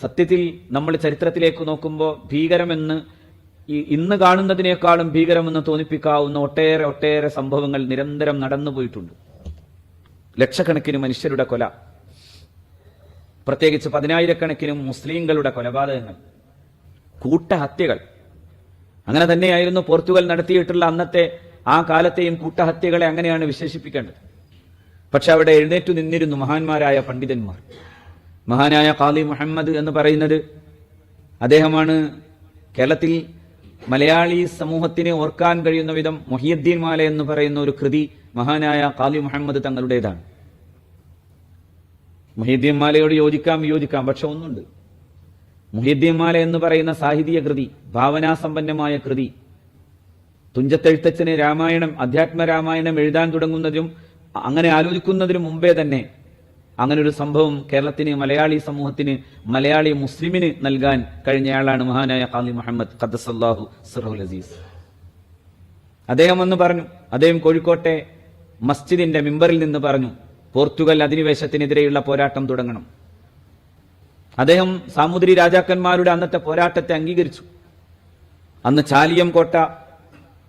സത്യത്തിൽ നമ്മൾ ചരിത്രത്തിലേക്ക് നോക്കുമ്പോൾ ഭീകരമെന്ന് ഈ ഇന്ന് കാണുന്നതിനേക്കാളും ഭീകരമെന്ന് തോന്നിപ്പിക്കാവുന്ന ഒട്ടേറെ ഒട്ടേറെ സംഭവങ്ങൾ നിരന്തരം നടന്നു പോയിട്ടുണ്ട്. ലക്ഷക്കണക്കിന് മനുഷ്യരുടെ കൊല. പ്രത്യേകിച്ച് പതിനായിരക്കണക്കിന് മുസ്ലിങ്ങളുടെ കൊലപാതകങ്ങൾ. കൂട്ടഹത്യകൾ. അങ്ങനെ തന്നെയായിരുന്നു പോർച്ചുഗൽ നടത്തിയിട്ടുള്ള അന്നത്തെ ആ കാലത്തെയും കൂട്ടഹത്യകളെ അങ്ങനെയാണ് വിശേഷിപ്പിക്കേണ്ടത്. പക്ഷെ അവിടെ എഴുന്നേറ്റു നിന്നിരുന്നു മഹാന്മാരായ പണ്ഡിതന്മാർ. മഹാനായ ഖാദി മുഹമ്മദ് എന്ന് പറയുന്നത് അദ്ദേഹമാണ് കേരളത്തിൽ മലയാളി സമൂഹത്തിന് ഓർക്കാൻ കഴിയുന്ന വിധം മൊഹിയുദ്ദീൻ മാല എന്ന് പറയുന്ന ഒരു കൃതി മഹാനായ ഖാദി മുഹമ്മദ് തങ്ങളുടേതാണ്. മൊഹിയുദ്ദീൻ മാലയോട് യോജിക്കാം യോജിക്കാം പക്ഷെ ഒന്നുണ്ട്. മുഹിയുദ്ദീൻ മാല എന്ന് പറയുന്ന സാഹിത്യ കൃതി ഭാവനാസമ്പന്നമായ കൃതി തുഞ്ചത്തെഴുത്തച്ഛന് രാമായണം അധ്യാത്മ രാമായണം എഴുതാൻ തുടങ്ങുന്നതിനും അങ്ങനെ ആലോചിക്കുന്നതിനു മുമ്പേ തന്നെ അങ്ങനെ ഒരു സംഭവം കേരളത്തിന് മലയാളി സമൂഹത്തിന് മലയാളി മുസ്ലിമിന് നൽകാൻ കഴിഞ്ഞയാളാണ് മഹാനായ ഖാലി മുഹമ്മദ് ഖദ്സല്ലാഹു സിറഹുൽ അസീസ്. അദ്ദേഹം എന്ന് പറഞ്ഞു അദ്ദേഹം കോഴിക്കോട്ടെ മസ്ജിദിന്റെ മിമ്പറിൽ നിന്ന് പറഞ്ഞു പോർച്ചുഗൽ അധിനിവേശത്തിനെതിരെയുള്ള പോരാട്ടം തുടങ്ങണം. അദ്ദേഹം സാമൂതിരി രാജാക്കന്മാരുടെ അന്നത്തെ പോരാട്ടത്തെ അംഗീകരിച്ചു. അന്ന് ചാലിയം കോട്ട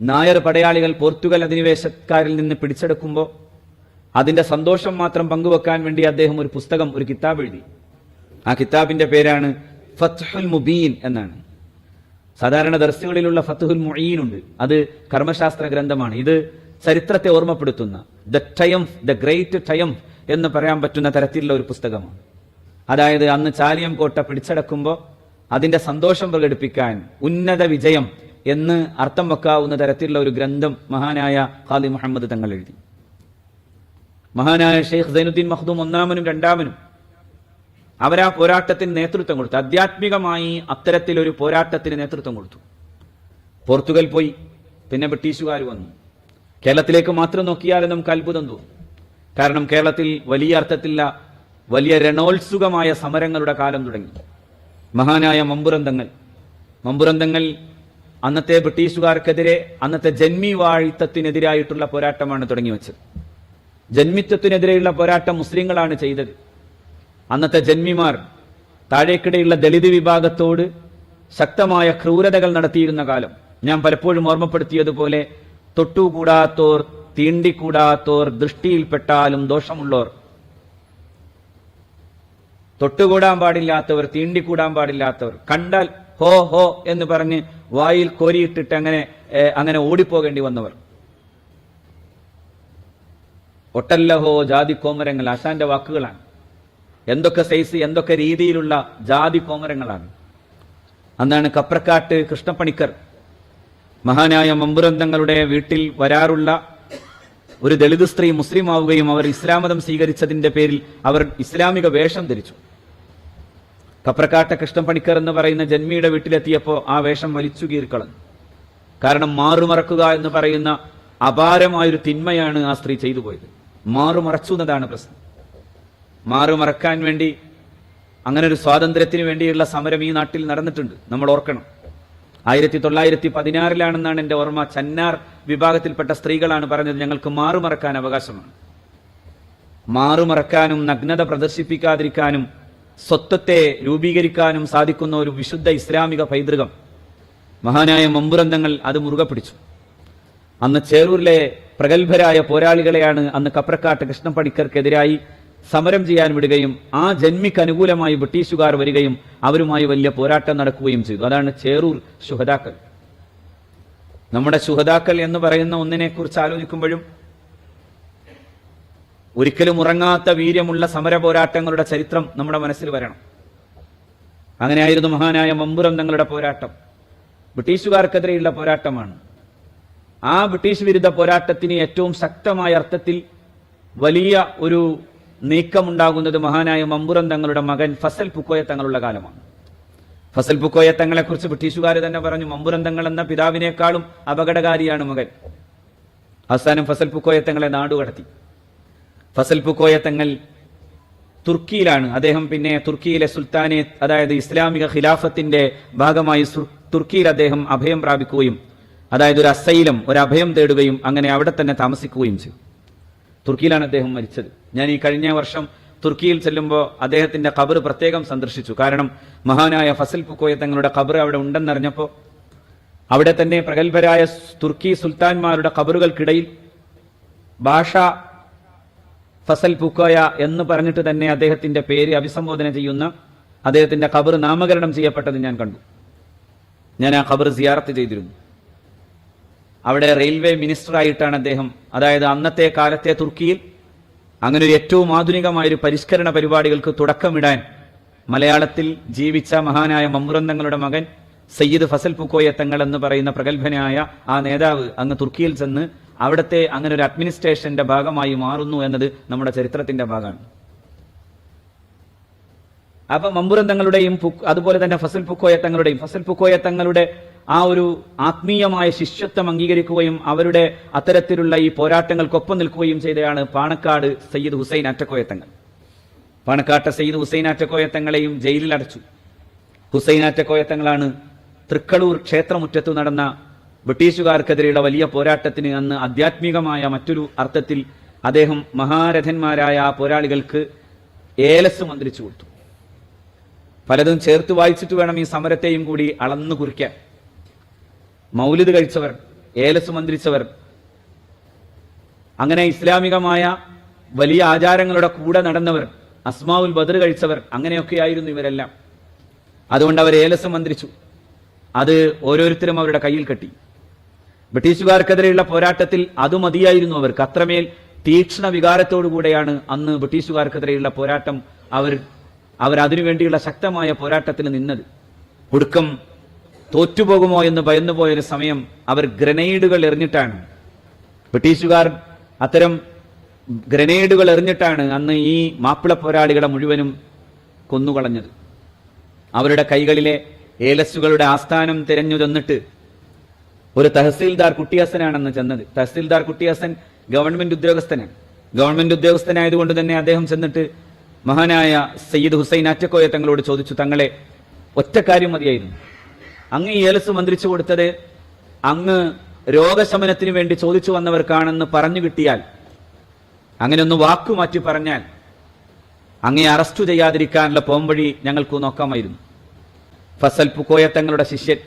നായർ പടയാളികൾ പോർച്ചുഗൽ അധിനിവേശക്കാരിൽ നിന്ന് പിടിച്ചെടുക്കുമ്പോൾ അതിന്റെ സന്തോഷം മാത്രം പങ്കുവെക്കാൻ വേണ്ടി അദ്ദേഹം ഒരു പുസ്തകം ഒരു കിതാബ് എഴുതി. ആ കിതാബിന്റെ പേരാണ് ഫത്ഹുൽ മുബീൻ എന്നാണ്. സാധാരണ ദർസുകളിലുള്ള ഫത്തുഹുൽ മുഈൻ ഉണ്ട്. അത് കർമ്മശാസ്ത്ര ഗ്രന്ഥമാണ്. ഇത് ചരിത്രത്തെ ഓർമ്മപ്പെടുത്തുന്ന the triumph the great triumph എന്ന് പറയാൻ പറ്റുന്ന തരത്തിലുള്ള ഒരു പുസ്തകമാണ്. അതായത് അന്ന് ചാലിയം കോട്ട പിടിച്ചടക്കുമ്പോൾ അതിന്റെ സന്തോഷം പ്രകടിപ്പിക്കാൻ ഉന്നത വിജയം എന്ന് അർത്ഥം വെക്കാവുന്ന തരത്തിലുള്ള ഒരു ഗ്രന്ഥം മഹാനായ ഖാദി മുഹമ്മദ് തങ്ങൾ എഴുതി. മഹാനായ ഷെയ്ഖ് സൈനുദ്ദീൻ മഖ്ദൂം ഒന്നാമനും രണ്ടാമനും അവരാ പോരാട്ടത്തിന് നേതൃത്വം കൊടുത്തു. ആധ്യാത്മികമായി അത്തരത്തിലൊരു പോരാട്ടത്തിന് നേതൃത്വം കൊടുത്തു. പോർത്തുഗൽ പോയി പിന്നെ ബ്രിട്ടീഷുകാർ വന്നു. കേരളത്തിലേക്ക് മാത്രം നോക്കിയാൽ നമുക്ക് അത്ഭുതം തോന്നും. കാരണം കേരളത്തിൽ വലിയ അർത്ഥത്തിലുള്ള വലിയ രണോത്സുകമായ സമരങ്ങളുടെ കാലം തുടങ്ങി. മഹാനായ മമ്പുരന്തങ്ങൾ മമ്പുരന്തങ്ങൾ അന്നത്തെ ബ്രിട്ടീഷുകാർക്കെതിരെ അന്നത്തെ ജന്മി വാഴിത്തത്തിനെതിരായിട്ടുള്ള പോരാട്ടമാണ് തുടങ്ങി വെച്ചത് ജന്മിത്വത്തിനെതിരെയുള്ള പോരാട്ടം മുസ്ലിങ്ങളാണ് ചെയ്തത്. അന്നത്തെ ജന്മിമാർ താഴേക്കിടെയുള്ള ദളിത് വിഭാഗത്തോട് ശക്തമായ ക്രൂരതകൾ നടത്തിയിരുന്ന കാലം. ഞാൻ പലപ്പോഴും ഓർമ്മപ്പെടുത്തിയതുപോലെ തൊട്ടുകൂടാത്തോർ തീണ്ടിക്കൂടാത്തോർ ദൃഷ്ടിയിൽപ്പെട്ടാലും ദോഷമുള്ളോർ തൊട്ടുകൂടാൻ പാടില്ലാത്തവർ തീണ്ടിക്കൂടാൻ പാടില്ലാത്തവർ. കണ്ടാൽ ഹോ ഹോ എന്ന് പറഞ്ഞ് വായിൽ കോരിയിട്ടിട്ട് അങ്ങനെ അങ്ങനെ ഓടിപ്പോകേണ്ടി വന്നവർ. ഒട്ടല്ലഹോ ജാതി കോമരങ്ങൾ ആശാന്റെ വാക്കുകളാണ്. എന്തൊക്കെ സൈസ് എന്തൊക്കെ രീതിയിലുള്ള ജാതി കോമരങ്ങളാണ്. അന്നാണ് കപ്രക്കാട്ട് കൃഷ്ണപ്പണിക്കർ മഹാനായ മമ്പുരന്തങ്ങളുടെ വീട്ടിൽ വരാറുള്ള ഒരു ദളിത് സ്ത്രീ മുസ്ലിം ആവുകയും അവർ ഇസ്ലാം മതം സ്വീകരിച്ചതിന്റെ പേരിൽ അവർ ഇസ്ലാമിക വേഷം ധരിച്ചു. കപ്രക്കാട്ട കൃഷ്ണപ്പണിക്കർ എന്ന് പറയുന്ന ജന്മിയുടെ വീട്ടിലെത്തിയപ്പോൾ ആ വേഷം വലിച്ചു കീറിക്കളഞ്ഞു. കാരണം മാറുമറക്കുക എന്ന് പറയുന്ന അപാരമായൊരു തിന്മയാണ് ആ സ്ത്രീ ചെയ്തു പോയത് മാറുമറച്ചു എന്നതാണ് പ്രശ്നം. മാറുമറക്കാൻ വേണ്ടി അങ്ങനെ ഒരു സ്വാതന്ത്ര്യത്തിന് വേണ്ടിയുള്ള സമരം ഈ നാട്ടിൽ നടന്നിട്ടുണ്ട്. നമ്മൾ ഓർക്കണം. ആയിരത്തി തൊള്ളായിരത്തി പതിനാറിലാണെന്നാണ് എന്റെ ഓർമ്മ. ചന്നാർ വിഭാഗത്തിൽപ്പെട്ട സ്ത്രീകളാണ് പറഞ്ഞത് ഞങ്ങൾക്ക് മാറുമറക്കാൻ അവകാശമാണ്. മാറുമറക്കാനും നഗ്നത പ്രദർശിപ്പിക്കാതിരിക്കാനും സ്വത്വത്തെ രൂപീകരിക്കാനും സാധിക്കുന്ന ഒരു വിശുദ്ധ ഇസ്ലാമിക പൈതൃകം. മഹാനായ മമ്പുരന്തങ്ങൾ അത് മുറുകെ പിടിച്ചു. അന്ന് ചേറൂരിലെ പ്രഗത്ഭരായ പോരാളികളെയാണ് അന്ന് കപ്രക്കാട്ട് കൃഷ്ണപ്പണിക്കർക്കെതിരായി സമരം ചെയ്യാൻ വിടുകയും ആ ജന്മിക്ക് അനുകൂലമായി ബ്രിട്ടീഷുകാർ വരികയും അവരുമായി വലിയ പോരാട്ടം നടക്കുകയും ചെയ്തു. അതാണ് ചേറൂർ ശുഹതാക്കൾ നമ്മുടെ ശുഹതാക്കൾ എന്ന് പറയുന്ന ഒന്നിനെ കുറിച്ച് ആലോചിക്കുമ്പോഴും ഒരിക്കലും ഉറങ്ങാത്ത വീര്യമുള്ള സമര പോരാട്ടങ്ങളുടെ ചരിത്രം നമ്മുടെ മനസ്സിൽ വരണം. അങ്ങനെയായിരുന്നു മഹാനായ മമ്പുറം തങ്ങളുടെ പോരാട്ടം. ബ്രിട്ടീഷുകാർക്കെതിരെയുള്ള പോരാട്ടമാണ്. ആ ബ്രിട്ടീഷ് വിരുദ്ധ പോരാട്ടത്തിന് ഏറ്റവും ശക്തമായ അർത്ഥത്തിൽ വലിയ ഒരു നീക്കമുണ്ടാകുന്നത് മഹാനായ മമ്പുറം തങ്ങളുടെ മകൻ ഫസൽ പുക്കോയ തങ്ങളുള്ള കാലമാണ്. ഫസൽ പുക്കോയ തങ്ങളെ കുറിച്ച് ബ്രിട്ടീഷുകാർ തന്നെ പറഞ്ഞു മമ്പുറം തങ്ങൾ എന്ന പിതാവിനേക്കാളും അപകടകാരിയാണ് മകൻ. അവസാനം ഫസൽ പുക്കോയ തങ്ങളെ നാടുകടത്തി ഫസൽ പുക്കോയ തങ്ങൾ തുർക്കിയിലാണ്. അദ്ദേഹം പിന്നെ തുർക്കിയിലെ സുൽത്താനെ അതായത് ഇസ്ലാമിക ഖിലാഫത്തിന്റെ ഭാഗമായി തുർക്കിയിൽ അദ്ദേഹം അഭയം പ്രാപിക്കുകയും അതായത് ഒരു അസൈലം ഒരു അഭയം തേടുകയും അങ്ങനെ അവിടെ തന്നെ താമസിക്കുകയും ചെയ്തു. തുർക്കിയിലാണ് അദ്ദേഹം മരിച്ചത്. ഞാൻ ഈ കഴിഞ്ഞ വർഷം തുർക്കിയിൽ ചെല്ലുമ്പോൾ അദ്ദേഹത്തിന്റെ കബർ പ്രത്യേകം സന്ദർശിച്ചു. കാരണം മഹാനായ ഫസൽ പുക്കോയ തങ്ങളുടെ കബർ അവിടെ ഉണ്ടെന്നറിഞ്ഞപ്പോൾ അവിടെ തന്നെ പ്രഗത്ഭരായ തുർക്കി സുൽത്താൻമാരുടെ കബറുകൾക്കിടയിൽ ഭാഷ ഫസൽ പുക്കോയ എന്ന് പറഞ്ഞിട്ട് തന്നെ അദ്ദേഹത്തിന്റെ പേര് അഭിസംബോധന ചെയ്യുന്ന അദ്ദേഹത്തിന്റെ കബർ നാമകരണം ചെയ്യപ്പെട്ടത് ഞാൻ കണ്ടു. ഞാൻ ആ കബർ സിയാർത്ത് ചെയ്തിരുന്നു. അവിടെ റെയിൽവേ മിനിസ്റ്ററായിട്ടാണ് അദ്ദേഹം. അതായത് അന്നത്തെ കാലത്തെ തുർക്കിയിൽ അങ്ങനെ ഒരു ഏറ്റവും ആധുനികമായ ഒരു പരിഷ്കരണ പരിപാടികൾക്ക് തുടക്കമിടാൻ മലയാളത്തിൽ ജീവിച്ച മഹാനായ മമ്മുറന്തങ്ങളുടെ മകൻ സയ്യിദ് ഫസൽ പുക്കോയ തങ്ങൾ എന്ന് പറയുന്ന പ്രഗത്ഭനായ ആ നേതാവ് അങ്ങ് തുർക്കിയിൽ ചെന്ന് അവിടുത്തെ അങ്ങനെ ഒരു അഡ്മിനിസ്ട്രേഷന്റെ ഭാഗമായി മാറുന്നു എന്നത് നമ്മുടെ ചരിത്രത്തിന്റെ ഭാഗമാണ്. അപ്പൊ മമ്പുരന്തങ്ങളുടെയും അതുപോലെ തന്നെ ഫസൽ പുക്കോയ തങ്ങളുടെയും ഫസൽ പുക്കോയ തങ്ങളുടെ ആ ഒരു ആത്മീയമായ ശിഷ്യത്വം അംഗീകരിക്കുകയും അവരുടെ അത്തരത്തിലുള്ള ഈ പോരാട്ടങ്ങൾക്കൊപ്പം നിൽക്കുകയും ചെയ്തയാണ് പാണക്കാട് സയ്യിദ് ഹുസൈൻ അറ്റക്കോയത്തങ്ങൾ പാണക്കാട്ടെ സയ്യിദ് ഹുസൈൻ അറ്റക്കോയത്തങ്ങളെയും ജയിലിൽ അടച്ചു. ഹുസൈൻ അറ്റക്കോയത്തങ്ങളാണ് തൃക്കളൂർ ക്ഷേത്രമുറ്റത്തു നടന്ന ബ്രിട്ടീഷുകാർക്കെതിരെയുള്ള വലിയ പോരാട്ടത്തിന് അന്ന് ആധ്യാത്മികമായ മറ്റൊരു അർത്ഥത്തിൽ അദ്ദേഹം മഹാരഥന്മാരായ ആ പോരാളികൾക്ക് ഏലസ് മന്ത്രിച്ചു കൊടുത്തു. പലതും ചേർത്ത് വായിച്ചിട്ട് വേണം ഈ സമരത്തെയും കൂടി അളന്നു കുറിക്കാൻ. മൗലിദ് കഴിച്ചവർ ഏലസ് മന്ത്രിച്ചവർ. അങ്ങനെ ഇസ്ലാമികമായ വലിയ ആചാരങ്ങളുടെ കൂടെ നടന്നവർ അസ്മാവുൽ ബദർ കഴിച്ചവർ അങ്ങനെയൊക്കെയായിരുന്നു ഇവരെല്ലാം. അതുകൊണ്ട് അവർ ഏലസ് മന്ത്രിച്ചു. അത് ഓരോരുത്തരും അവരുടെ കയ്യിൽ കെട്ടി. ബ്രിട്ടീഷുകാർക്കെതിരെയുള്ള പോരാട്ടത്തിൽ അത് മതിയായിരുന്നു അവർക്ക്. അത്രമേൽ തീക്ഷ്ണ വികാരത്തോടുകൂടെയാണ് അന്ന് ബ്രിട്ടീഷുകാർക്കെതിരെയുള്ള പോരാട്ടം അവർ അവർ അതിനുവേണ്ടിയുള്ള ശക്തമായ പോരാട്ടത്തിന് നിന്നത്. ഒടുക്കം തോറ്റുപോകുമോ എന്ന് ഭയന്നുപോയൊരു സമയം അവർ ഗ്രനേഡുകൾ എറിഞ്ഞിട്ടാണ്. ബ്രിട്ടീഷുകാർ അത്തരം ഗ്രനേഡുകൾ എറിഞ്ഞിട്ടാണ് അന്ന് ഈ മാപ്പിള പോരാളികളെ മുഴുവനും കൊന്നുകളഞ്ഞത്. അവരുടെ കൈകളിലെ ഏലസുകളുടെ ആസ്ഥാനം തിരഞ്ഞു ചെന്നിട്ട് ഒരു തഹസീൽദാർ കുട്ടിയാസനാണെന്ന് ചെന്നത്. തഹസീൽദാർ കുട്ടിയാസൻ ഗവൺമെന്റ് ഉദ്യോഗസ്ഥനാണ്. ഗവൺമെന്റ് ഉദ്യോഗസ്ഥനായതുകൊണ്ട് തന്നെ അദ്ദേഹം ചെന്നിട്ട് മഹാനായ സയ്യിദ് ഹുസൈൻ അറ്റക്കോയ തങ്ങളോട് ചോദിച്ചു തങ്ങളെ ഒറ്റ കാര്യം മതിയായിരുന്നു. അങ്ങ് ഈ ഏലസ് മന്ത്രിച്ചു കൊടുത്തത് അങ്ങ് രോഗശമനത്തിന് വേണ്ടി ചോദിച്ചു വന്നവർക്കാണെന്ന് പറഞ്ഞു കിട്ടിയാൽ അങ്ങനെ ഒന്ന് വാക്കു മാറ്റി പറഞ്ഞാൽ അങ്ങേ അറസ്റ്റ് ചെയ്യാതിരിക്കാനുള്ള പോംവഴി ഞങ്ങൾക്ക് നോക്കാമായിരുന്നു. ഫസൽ പുക്കോയ തങ്ങളുടെ ശിഷ്യൻ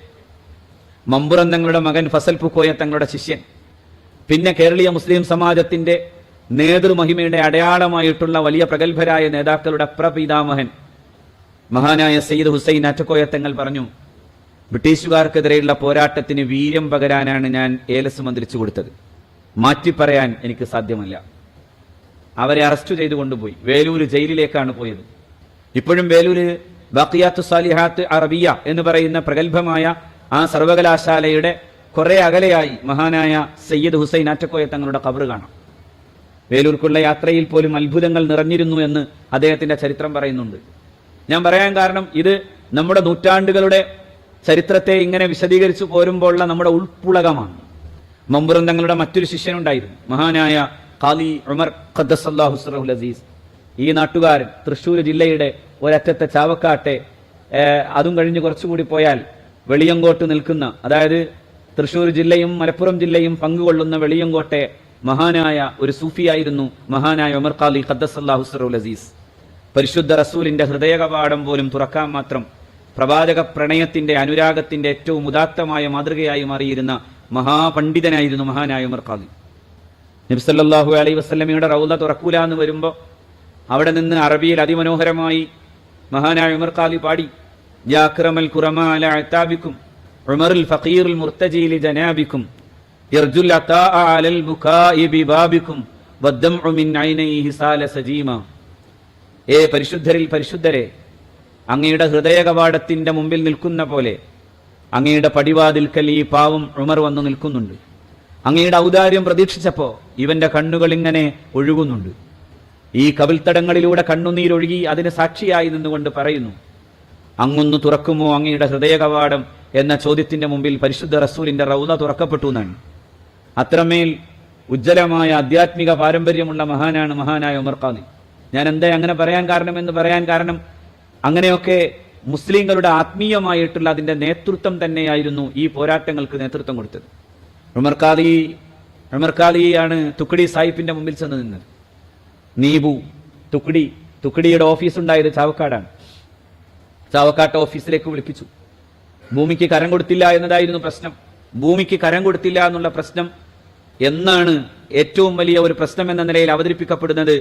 മമ്പുറം തങ്ങളുടെ മകൻ ഫസൽ പുക്കോയ തങ്ങളുടെ ശിഷ്യൻ പിന്നെ കേരളീയ മുസ്ലിം സമാജത്തിന്റെ നേതൃമഹിമയുടെ അടയാളമായിട്ടുള്ള വലിയ പ്രഗത്ഭരായ നേതാക്കളുടെ പ്രപിതാമഹൻ മഹാനായ സയ്യിദ് ഹുസൈൻ അറ്റക്കോയ തങ്ങൾ പറഞ്ഞു ബ്രിട്ടീഷുകാർക്കെതിരെയുള്ള പോരാട്ടത്തിന് വീര്യം പകരാനാണ് ഞാൻ ഏലസ് മന്ത്രിച്ചു കൊടുത്തത്. മാറ്റി പറയാൻ എനിക്ക് സാധ്യമല്ല. അവരെ അറസ്റ്റ് ചെയ്തു കൊണ്ടുപോയി. വേലൂര് ജയിലിലേക്കാണ് പോയത്. ഇപ്പോഴും വേലൂര് ബക്കിയാത്തു സാലിഹാത്ത് അറബിയ എന്ന് പറയുന്ന പ്രഗത്ഭമായ ആ സർവകലാശാലയുടെ കുറെ അകലെയായി മഹാനായ സയ്യിദ് ഹുസൈൻ ആറ്റക്കോയ തങ്ങളുടെ കബറ് കാണാം. വേലൂർക്കുള്ള യാത്രയിൽ പോലും അത്ഭുതങ്ങൾ നിറഞ്ഞിരുന്നു എന്ന് അദ്ദേഹത്തിന്റെ ചരിത്രം പറയുന്നുണ്ട്. ഞാൻ പറയാൻ കാരണം ഇത് നമ്മുടെ നൂറ്റാണ്ടുകളുടെ ചരിത്രത്തെ ഇങ്ങനെ വിശദീകരിച്ചു പോരുമ്പോഴുള്ള നമ്മുടെ ഉൾപ്പുളകമാണ്. മമ്പുറം തങ്ങളുടെ മറ്റൊരു ശിഷ്യനുണ്ടായിരുന്നു. മഹാനായ ഖാലി ഉമർ ഖദ്ദസല്ലാഹു സിറഹുൽ അസീസ്. ഈ നാട്ടുകാരൻ തൃശ്ശൂർ ജില്ലയുടെ ഒരറ്റത്തെ ചാവക്കാട്ടെ അതും കഴിഞ്ഞ് കുറച്ചുകൂടി പോയാൽ വെളിയങ്കോട്ട് നിൽക്കുന്ന അതായത് തൃശ്ശൂർ ജില്ലയും മലപ്പുറം ജില്ലയും പങ്കുകൊള്ളുന്ന വെളിയങ്കോട്ടെ മഹാനായ ഒരു സൂഫിയായിരുന്നു മഹാനായ ഉമർ ഖാലി ഖദ്ദസല്ലാഹു സിറഹുൽ അസീസ്. പരിശുദ്ധ റസൂലിന്റെ ഹൃദയ കവാടം പോലും തുറക്കാൻ മാത്രം പ്രവാചക പ്രണയത്തിന്റെ അനുരാഗത്തിന്റെ ഏറ്റവും ഉദാത്തമായ മാതൃകയായി മാറിയിരുന്ന മഹാപണ്ഡിതനായിരുന്നു മഹാനായ ഉമർ ഖാദി. നബ്സല്ലാഹു അലൈ വസ്ലമയുടെ റൗദ തുറക്കൂല എന്ന് വരുമ്പോൾ അവിടെ നിന്ന് അറബിയിൽ അതിമനോഹരമായി മഹാനായ ഉമർ ഖാദി പാടി യാ അക്രമൽ ഖുറമാ ഉമറുൽ ഫഖീറുൽ മുർത്തജീലി ജനാബിക്കും വദ്ദംഉ മിൻ ഐനൈഹി സാല ഏ പരിശുദ്ധരിൽ പരിശുദ്ധരെ അങ്ങയുടെ ഹൃദയ കവാടത്തിന്റെ മുമ്പിൽ നിൽക്കുന്ന പോലെ അങ്ങയുടെ പടിവാതിൽക്കൽ ഈ പാവം ഉമർ വന്നു നിൽക്കുന്നുണ്ട്. അങ്ങയുടെ ഔദാര്യം പ്രതീക്ഷിച്ചപ്പോ ഇവന്റെ കണ്ണുകൾ ഇങ്ങനെ ഒഴുകുന്നുണ്ട്. ഈ കവിൽത്തടങ്ങളിലൂടെ കണ്ണുനീരൊഴുകി അതിന് സാക്ഷിയായി നിന്നുകൊണ്ട് പറയുന്നു അങ്ങൊന്ന് തുറക്കുമോ അങ്ങയുടെ ഹൃദയ കവാടം എന്ന ചോദ്യത്തിന്റെ മുമ്പിൽ പരിശുദ്ധ റസൂലിന്റെ റൗദ തുറക്കപ്പെട്ടു എന്നാണ്. അത്രമേൽ ഉജ്ജ്വലമായ ആധ്യാത്മിക പാരമ്പര്യമുള്ള മഹാനാണ് മഹാനായ ഉമർ ഖാദി ഞാൻ എന്താ അങ്ങനെ പറയാൻ കാരണം എന്ന് പറയാൻ കാരണം അങ്ങനെയൊക്കെ മുസ്ലിങ്ങളുടെ ആത്മീയമായിട്ടുള്ള അതിന്റെ നേതൃത്വം തന്നെയായിരുന്നു ഈ പോരാട്ടങ്ങൾക്ക് നേതൃത്വം കൊടുത്തത്. ഉമർ ഖാദി ഉമർ തുക്കടി സാഹിബിന്റെ മുമ്പിൽ ചെന്ന് നിന്നത്. നീബു തുക്കടി തുക്കടിയുടെ ഓഫീസ് ഉണ്ടായത് ചാവക്കാടാണ്. ചാവക്കാട്ട് ഓഫീസിലേക്ക് വിളിപ്പിച്ചു. ഭൂമിക്ക് കരം കൊടുത്തില്ല എന്നതായിരുന്നു പ്രശ്നം. ഭൂമിക്ക് കരം കൊടുത്തില്ല എന്നുള്ള പ്രശ്നം എന്നാണ് ഏറ്റവും വലിയ ഒരു പ്രശ്നം എന്ന നിലയിൽ അവതരിപ്പിക്കപ്പെടുന്നത്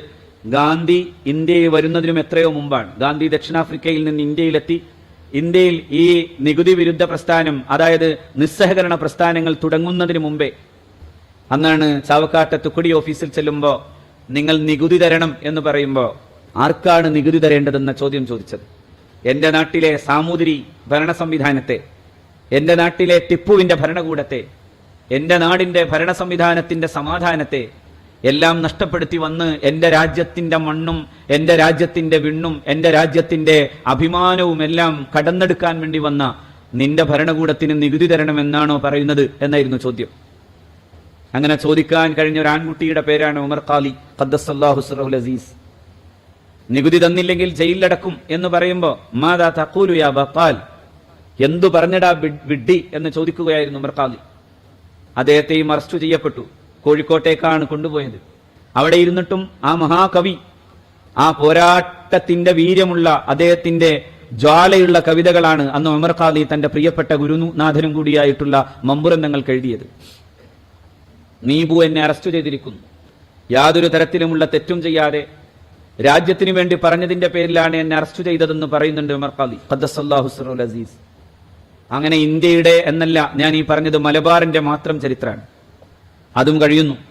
ഗാന്ധി ഇന്ത്യയിൽ വരുന്നതിനും എത്രയോ മുമ്പാണ്. ഗാന്ധി ദക്ഷിണാഫ്രിക്കയിൽ നിന്ന് ഇന്ത്യയിലെത്തി. ഇന്ത്യയിൽ ഈ നികുതി വിരുദ്ധ പ്രസ്ഥാനം അതായത് നിസ്സഹകരണ പ്രസ്ഥാനങ്ങൾ തുടങ്ങുന്നതിന് മുമ്പേ അന്നാണ് ചാവക്കാട്ടെ തുക്കുടി ഓഫീസിൽ ചെല്ലുമ്പോൾ നിങ്ങൾ നികുതി തരണം എന്ന് പറയുമ്പോൾ ആർക്കാണ് നികുതി തരേണ്ടതെന്ന ചോദ്യം ചോദിച്ചത്. എന്റെ നാട്ടിലെ സാമൂതിരി ഭരണ സംവിധാനത്തെ എന്റെ നാട്ടിലെ ടിപ്പുവിന്റെ ഭരണകൂടത്തെ എന്റെ നാടിന്റെ ഭരണ സംവിധാനത്തിന്റെ സമാധാനത്തെ എല്ലാം നഷ്ടപ്പെടുത്തി വന്ന് എന്റെ രാജ്യത്തിന്റെ മണ്ണും എന്റെ രാജ്യത്തിന്റെ വിണ്ണും എന്റെ രാജ്യത്തിന്റെ അഭിമാനവും എല്ലാം കടന്നെടുക്കാൻ വേണ്ടി വന്ന നിന്റെ ഭരണകൂടത്തിന് നികുതി തരണമെന്നാണോ പറയുന്നത് എന്നായിരുന്നു ചോദ്യം. അങ്ങനെ ചോദിക്കാൻ കഴിഞ്ഞ ഒരു ആൺകുട്ടിയുടെ പേരാണ് ഉമർ ഖാലി. ഖദ്ദസല്ലാഹു സിറഹുൽ അസീസ്. നികുതി തന്നില്ലെങ്കിൽ ജയിലിലടക്കും എന്ന് പറയുമ്പോ മാതാ തഖൂലു യാ എന്തു പറഞ്ഞടാ വിഡ്ഡി എന്ന് ചോദിക്കുകയായിരുന്നു ഉമർ ഖാലി. അദ്ദേഹത്തെയും അറസ്റ്റ് ചെയ്യപ്പെട്ടു. കോഴിക്കോട്ടേക്കാണ് കൊണ്ടുപോയത്. അവിടെ ഇരുന്നിട്ടും ആ മഹാകവി ആ പോരാട്ടത്തിന്റെ വീര്യമുള്ള അദ്ദേഹത്തിന്റെ ജ്വാലയുള്ള കവിതകളാണ് അന്ന് ഉമർ ഖാലി തന്റെ പ്രിയപ്പെട്ട ഗുരുനാഥനും കൂടിയായിട്ടുള്ള മമ്പുരന്തങ്ങൾക്ക് എഴുതിയത് നീബു എന്നെ അറസ്റ്റ് ചെയ്തിരിക്കുന്നു. യാതൊരു തരത്തിലുമുള്ള തെറ്റും ചെയ്യാതെ രാജ്യത്തിനു വേണ്ടി പറഞ്ഞതിന്റെ പേരിലാണ് എന്നെ അറസ്റ്റ് ചെയ്തതെന്ന് പറയുന്നുണ്ട് ഉമർ സിറുൽ അസീസ്. അങ്ങനെ ഇന്ത്യയുടെ എന്നല്ല ഞാൻ ഈ പറഞ്ഞത് മലബാറിന്റെ മാത്രം ചരിത്രമാണ്. അതും കഴിയുന്നു.